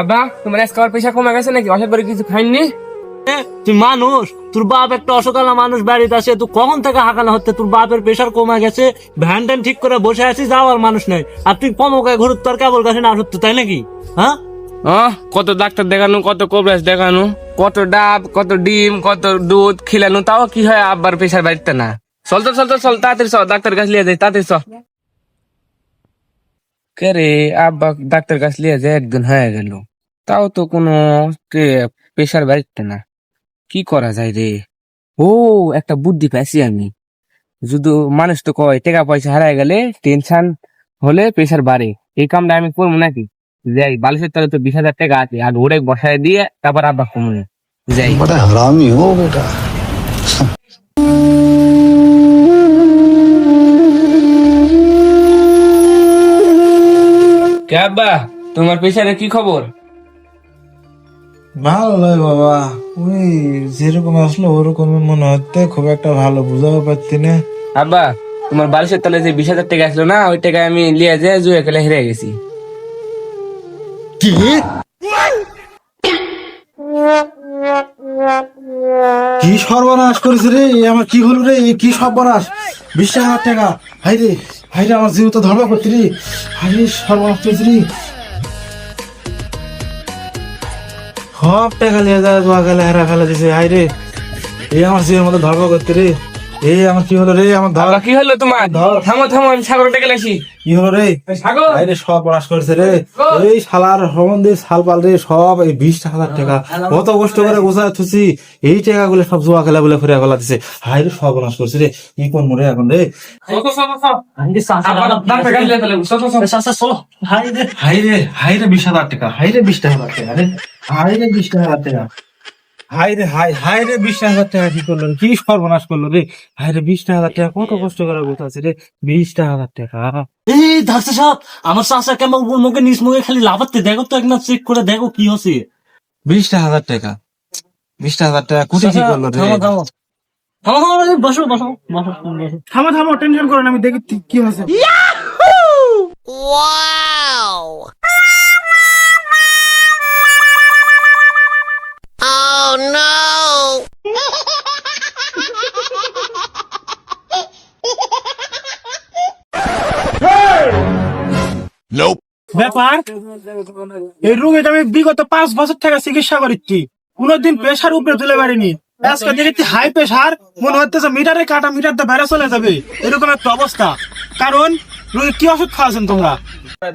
আব্বা তোমার আজকে আমার পয়সা কমে গেছে নাকি? অসৎ বাড়ি কিছু খাইনি তুই মানুষ তোর বাপ একটা অসকালা মানুষ বাড়িতে আসে তুই কখন থেকে হাঁকানো হচ্ছে? তোর বাপের প্রেশার কমে গেছে ভ্যান ট্যান ঠিক করে বসে আছিস যাওয়ার মানুষ নেই। আর তুই কমকে ঘুরত তোর কেবল কাছে না সত্য তাই নাকি? হ্যাঁ? কত ডাক্তার দেখানো কত কবরাজ দেখানো কত ডাব কত ডিম কত দুধ খিলানো তাও কি হয় আব্বার প্রেশার বাড়িতে না? চল তো চল তো চল তাড়াতাড়ি চল ডাক্তার কাছে লিয়ে যাই তাড়াতাড়ি চল কে রে আব্বা ডাক্তার কাছে লিয়ে যায় একদিন হয়ে গেল। তাও তো কোনো পেশার বাড়িতে না। কি করা যায় রে? ও একটা বুদ্ধি পাইছি আমি। যদি মানুষ তো কয় টাকা পয়সা হারায় গেলে টেনশন হলে প্রেশার বাড়ে। এই কামটা আমি করব নাকি? যাই বালিশের তলে তো বিশ হাজার টাকা আছে। আর ওরে বসায় দিয়ে তারপর আব্বা কমে। যাই। হারামি হো বেটা। কে আব্বা তোমার পেশারে কি খবর? ভালো নয় বাবা। ওই যেরকম আসলো ওরকম মনে হচ্ছে। খুব একটা ভালো বুঝাতে পারছি না। আব্বা তোমার বালিশের তলে যে বিশ হাজার টাকা আসলো না ওই টাকা আমি লিয়ে যে জুয়ে খেলে হেরে গেছি। কি? কি সর্বনাশ করেছে রে? এ আমার কি হলো রে? এ কি সর্বনাশ? বিশ হাজার টাকা। হাই রে হাই রে আমার জীব তো ধর্ম করছি রে। হাই রে সর্বনাশ করেছে রে। সব টাকা লিয়ে যায় দোয়া গেলে হেরা ফেলে দিছে। হাই রে এই আমার জীবের মধ্যে ধর্ম করতে রে। এই আমার কি হলো রে? আমার ধর। কি হলো তোমার? ধর। থামো থামো আমি সাগর টাকা আসি। কি হলো রে? সাগর! আরে সব পড়াশ করেছে রে। এই শালার সম্বন্ধে শাল পাল রে সব এই বিশ হাজার টাকা। কত কষ্ট করে গোছায় থুছি। এই টাকা গুলো সব জোয়া খেলা বলে ফিরে গলা দিছে। হাই রে সব পড়াশ করছে রে। কি কোন মরে এখন রে? হাই রে। হাই রে বিশ হাজার টাকা। হাই রে বিশ হাজার টাকা রে। হাই রে বিশ হাজার টাকা। হাই রে হাই হাই রে বিশ হাজার টাকা কি করল কি সর্বনাশ করল রে? হাই রে বিশ হাজার টাকা কত কষ্ট করে গোছাচ্ছে রে? বিশ হাজার টাকা। এই ডাক্তার সাহেব আমার চাষা কেমন উপর মুখে নিচ মুখে খালি লাভাতে দেখো তো একদম চেক করে দেখো কি হচ্ছে। বিশ হাজার টাকা। বিশ হাজার টাকা কোথায় কি করল রে? বসো বসো বসো থামো থামো টেনশন করো না আমি দেখি কি- কি ব্যাপার? এই রোগীর আমি বিগত পাঁচ বছর থেকে চিকিৎসা করেছি কোনোদিন প্রেশার উপরে তুলে পারিনি। আজকে দেখেছি হাই প্রেশার মনে হচ্ছে মিটারে কাটা মিটার তো বেড়ে চলে যাবে। এরকম একটা অবস্থা। কারণ রোগী কি ওষুধ খাওয়াছেন তোমরা?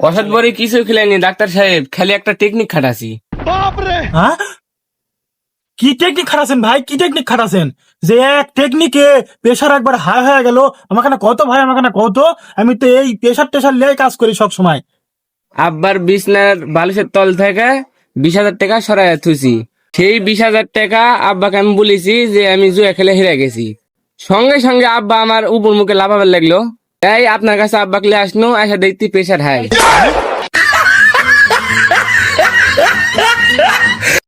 ওষুধ বড়ি কিছু খেলেনি ডাক্তার সাহেব খালি একটা টেকনিক খাটাছি। হ্যাঁ? কি টেকনিক খাটাছেন ভাই? কি টেকনিক খাটাছেন যে এক টেকনিকে প্রেশার একবার হাই হয়ে গেল, আমাকে না কত ভাই, আমাকে না কত? আমি তো এই প্রেশার টেশার নিয়ে কাজ করি সব সময় আব্বার বিছনার বালিশের তল থেকে বিশ হাজার টাকা সরাই থুছি সেই বিশ হাজার টাকা আব্বাকে আমি বলেছি যে আমি জুয়া খেলে হেরে গেছি। সঙ্গে সঙ্গে আব্বা আমার উপর মুখে লাফাবার লাগল। তাই আপনার কাছে আব্বাকে লিয়ে আসলো এসে দেখতে প্রেশার হাই